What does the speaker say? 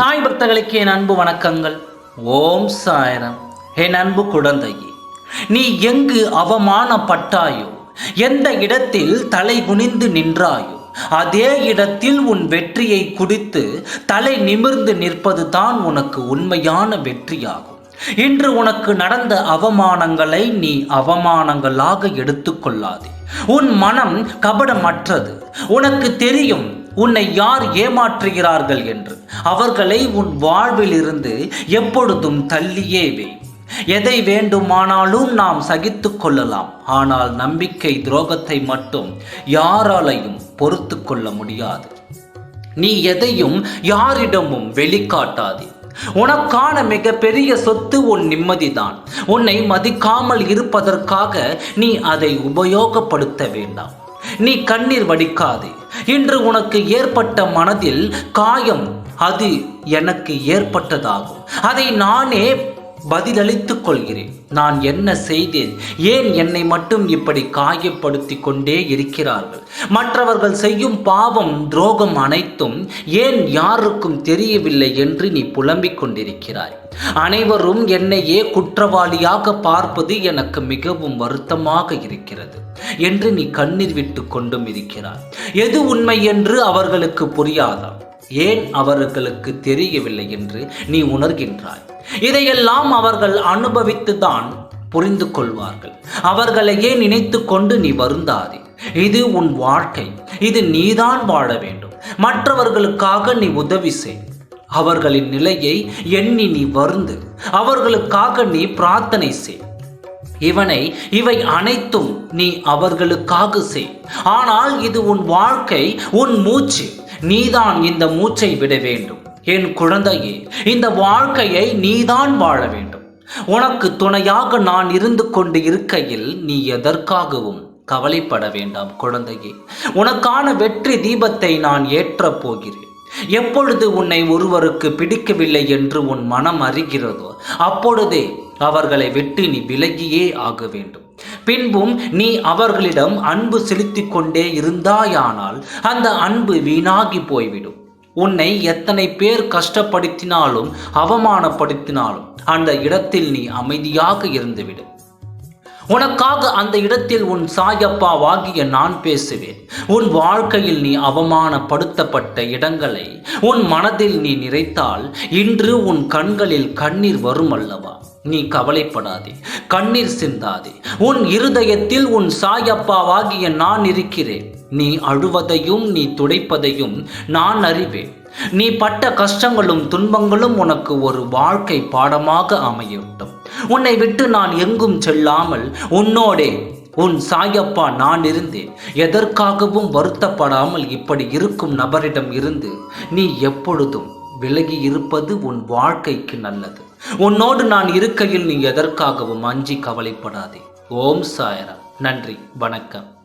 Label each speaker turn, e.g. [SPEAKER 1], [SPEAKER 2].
[SPEAKER 1] சாய் பக்தர்களுக்கு என் அன்பு வணக்கங்கள். ஓம் சாயரம். என் அன்பு குழந்தையே நீ எங்கு அவமானப்பட்டாயோ எந்த இடத்தில் தலை குனிந்து நின்றாயோ அதே இடத்தில் உன் வெற்றியை குடித்து தலை நிமிர்ந்து நிற்பது தான் உனக்கு உண்மையான வெற்றியாகும். இன்று உனக்கு நடந்த அவமானங்களை நீ அவமானங்களாக எடுத்துக்கொள்ளாதே. உன் மனம் கபடமற்றது. உனக்கு தெரியும் உன்னை யார் ஏமாற்றுகிறார்கள் என்று. அவர்களை உன் வாழ்வில் இருந்து எப்பொழுதும் தள்ளியே வே எதை வேண்டுமானாலும் நாம் சகித்து கொள்ளலாம். ஆனால் நம்பிக்கை துரோகத்தை மட்டும் யாராலையும் பொறுத்து கொள்ள முடியாது. நீ எதையும் யாரிடமும் வெளிக்காட்டாதே. உனக்கான மிகப்பெரிய சொத்து உன் நிம்மதிதான். உன்னை மதிக்காமல் இருப்பதற்காக நீ அதை உபயோகப்படுத்த வேண்டாம். நீ கண்ணீர் வடிக்காதே. இன்று உனக்கு ஏற்பட்ட மனதில் காயம் அது எனக்கு ஏற்பட்டதாகும். அதை நானே பதிலளித்துக் கொள்கிறேன். நான் என்ன செய்தேன்? ஏன் என்னை மட்டும் இப்படி காயப்படுத்தி கொண்டே இருக்கிறார்கள்? மற்றவர்கள் செய்யும் பாவம் துரோகம் அனைத்தும் ஏன் யாருக்கும் தெரியவில்லை என்று நீ புலம்பிக் கொண்டிருக்கிறாய். அனைவரும் என்னையே குற்றவாளியாக பார்ப்பது எனக்கு மிகவும் வருத்தமாக இருக்கிறது என்று நீ கண்ணீர் விட்டு கொண்டும் இருக்கிறாய். எது உண்மை என்று அவர்களுக்கு புரியாதா? ஏன் அவர்களுக்கு தெரியவில்லை என்று நீ உணர்கின்றாய்? இதையெல்லாம் அவர்கள் அனுபவித்துதான் புரிந்து கொள்வார்கள். அவர்களையே நினைத்து கொண்டு நீ வருந்தாதே? இது உன் வாழ்க்கை. இது நீதான் வாழ வேண்டும். மற்றவர்களுக்காக நீ உதவி செய். அவர்களின் நிலையை எண்ணி நீ வருந்து. அவர்களுக்காக நீ பிரார்த்தனை செய். இவனை இவை அனைத்தும் நீ அவர்களுக்காக செய். ஆனால் இது உன் வாழ்க்கை உன் மூச்சு. நீதான் இந்த மூச்சை விட வேண்டும். என் குழந்தையே இந்த வாழ்க்கையை நீதான் வாழ வேண்டும். உனக்கு துணையாக நான் இருந்து கொண்டு இருக்கையில் நீ எதற்காகவும் கவலைப்பட வேண்டாம் குழந்தையே. உனக்கான வெற்றி தீபத்தை நான் ஏற்றப் போகிறேன். எப்பொழுது உன்னை ஒருவருக்கு பிடிக்கவில்லை என்று உன் மனம் அறிகிறதோ அப்பொழுதே அவர்களை விட்டு நீ விலகியே ஆக வேண்டும். பின்பும் நீ அவர்களிடம் அன்பு செலுத்திக் கொண்டே இருந்தாயானால் அந்த அன்பு வீணாகி போய்விடும். உன்னை எத்தனை பேர் கஷ்டப்படுத்தினாலும் அவமானப்படுத்தினாலும் அந்த இடத்தில் நீ அமைதியாக இருந்துவிடு. உனக்காக அந்த இடத்தில் உன் சாயப்பாவாகிய நான் பேசுவேன். உன் வாழ்க்கையில் நீ அவமானப்படுத்தப்பட்ட இடங்களை உன் மனதில் நீ நிறைத்தால் இன்று உன் கண்களில் கண்ணீர் வரும் அல்லவா நீ கவலைப்படாதே கண்ணீர் சிந்தாதே. உன் இருதயத்தில் உன் சாயப்பாவாகிய நான் இருக்கிறேன். நீ அழுவதையும் நீ துடைப்பதையும் நான் அறிவேன். நீ பட்ட கஷ்டங்களும் துன்பங்களும் உனக்கு ஒரு வாழ்க்கை பாடமாக அமையட்டும். உன்னை விட்டு நான் எங்கும் செல்லாமல் உன்னோடே உன் சாயப்பா நான் இருந்தேன். எதற்காகவும் வருத்தப்படாமல் இப்படி இருக்கும் நபரிடம் இருந்து நீ எப்பொழுதும் விலகி இருப்பது உன் வாழ்க்கைக்கு நல்லது. உன்னோடு நான் இருக்கையில் நீ எதற்காகவும் அஞ்சி கவலைப்படாதே. ஓம் சாயரா நன்றி வணக்கம்.